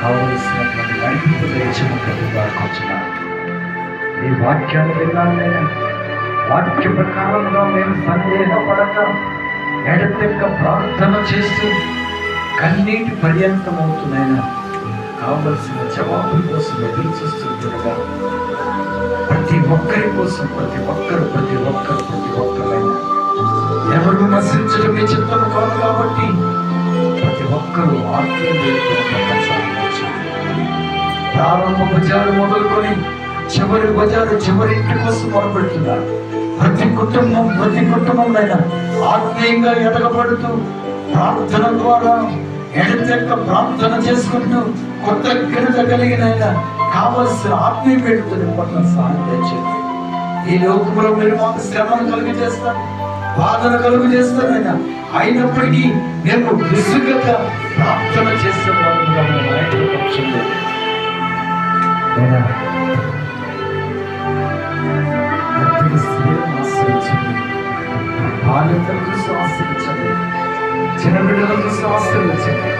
కావలసినటువంటి నడిపింపు దయచేమకట్టుగా కూర్చున్నాను ఈ వాక్యాన్ని విన్నాను వాక్య ప్రకారంగా మేము సందేహపడక ఎడతెక్క ప్రార్థన చేస్తూ కన్నీటి పర్యంతమవుతున్నాయినా కావలసిన జవాబుల కోసం ఎదురు చూస్తుండగా ప్రతి ఒక్కరి కోసం ప్రతి ఒక్కరు ప్రతి ఒక్కరు ప్రతి ఒక్కరైనా ఎవరు నశించడం మీ చిత్తం కాదు కాబట్టి ప్రతి ఒక్కరూ ఆత్మీయ ప్రారంభ భజాలు మొదలుకొని చివరి బజారు చివరి ఇంటి కోసం మొదలుపెడుతున్నారు ప్రతి కుటుంబం ప్రతి కుటుంబంలో ఆత్మీయంగా ఎదగబడుతూ ప్రార్థన ద్వారా ఎడతెక్క ప్రార్థన చేసుకుంటూ కొత్త ఘనత కలిగిన ఆయన కావలసిన ఆత్మీయ పెడుతుంది పట్ల సహాయం తెచ్చింది ఈ లోకంలో మీరు మాకు శ్రమను కలుగు చేస్తారు బాధను కలుగు చేస్తారు ఆయన. అయినప్పటికీ మేము విసుగత ప్రార్థన చేసే వాళ్ళుగా మేము ఆయన చూసి ఆశ్రయించండి చిన్న బిడ్డలను చూసి ఆశ్రయించండి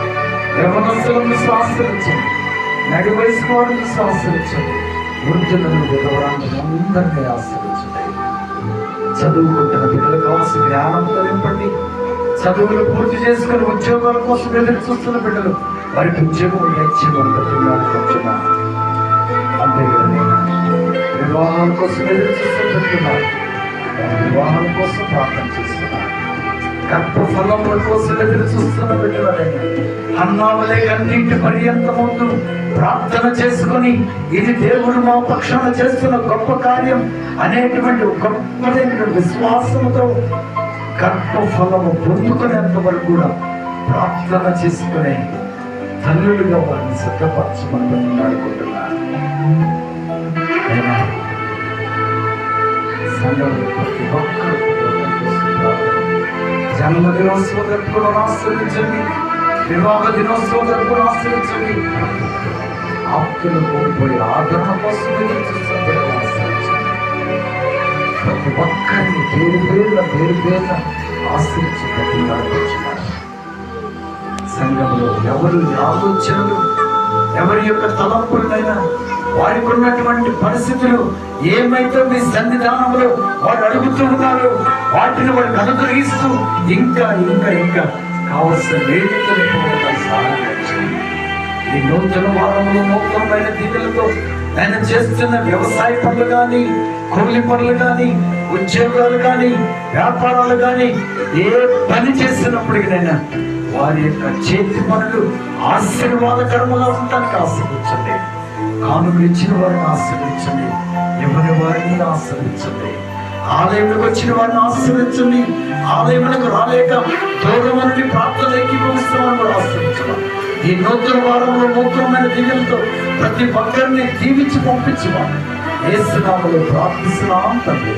యవనస్తులను చూసి ఆశ్రయించండి నడి వయసు వారిని చూసి ఆశ్రయించండి వృద్ధులను విధవరాన్ని అందరినీ ఆశ్రయించండి చదువుకుంటున్న బిడ్డలకు కావాల్సిన జ్ఞానం నింపండి చదువులు పూర్తి చేసుకుని ఉద్యోగాల కోసం ఎదురు చూస్తున్న బిడ్డలు వారికి ఉద్యోగం ఇచ్చేవారు వచ్చినారు వివాహం కోసం ఎదురు చూస్తున్నారు వివాహం కోసం ప్రార్థన చేస్తున్నారు. గర్భ ఫలముల కోసం ఎదురు చూస్తున్న బిడ్డలైనా అన్నామలే కన్నీటి ముందు ప్రార్థన చేసుకొని ఇది దేవుడు మా పక్షాన చేస్తున్న గొప్ప కార్యం అనేటువంటి గొప్పదైన విశ్వాసంతో గర్భ ఫలము పొందుకునేంత వరకు కూడా ప్రార్థన చేసుకునే తల్లులుగా వారిని సిద్ధపరచమని మాట్లాడుకుంటున్నారు అయినా సంఘంలో ప్రతి ఒక్కరు జన్మ దినోత్సవం జరుపుకోవడం ఆశ్రయించండి వివాహ దినోత్సవం జరుపుకోవడం ఆశ్రయించండి ఆప్తులు కోల్పోయి ఆదరణ కోసం ఎదురు చూస్తున్న బిడ్డలను ఆశ్రయించండి ప్రతి ఒక్కరిని పేరు పేరున పేరు పేరున ఆశ్రయించి ప్రతి నడిపించున్నారు సంఘంలో ఎవరు ఆలోచనలు ఎవరి యొక్క తలంపులైనా వారికి ఉన్నటువంటి పరిస్థితులు ఏమైతే మీ సన్నిధానంలో వారు అడుగుతూ ఉన్నారు వాటిని వారు అనుగ్రహిస్తూ ఇంకా ఇంకా ఇంకా కావలసిన వేదికలు ఈ నూతన వారంలో నూతనమైన దీవులతో ఆయన చేస్తున్న వ్యవసాయ పనులు కానీ కూలి పనులు కానీ ఉద్యోగాలు కానీ వ్యాపారాలు కానీ ఏ పని చేస్తున్నప్పటికైనా వారి యొక్క చేతి పనులు ఆశీర్వాదకరముగా ఉండడానికి ఆశ్రయించండి కానుకలు ఇచ్చిన వారిని ఆశ్రయించండి ఎవరి వారిని ఆశ్రయించండి ఆలయంలోకి వచ్చిన వారిని ఆశ్రయించండి ఆలయములకు రాలేక దూరం నుండి ప్రార్థన ఏకీభవిస్తున్న కూడా ఆశ్రయించడం ఈ నూతన వారంలో నూతనమైన దివ్యలతో ప్రతి ఒక్కరిని దీవించి పంపించమని ఏసునామలో ప్రార్థిస్తున్నాం తండ్రి.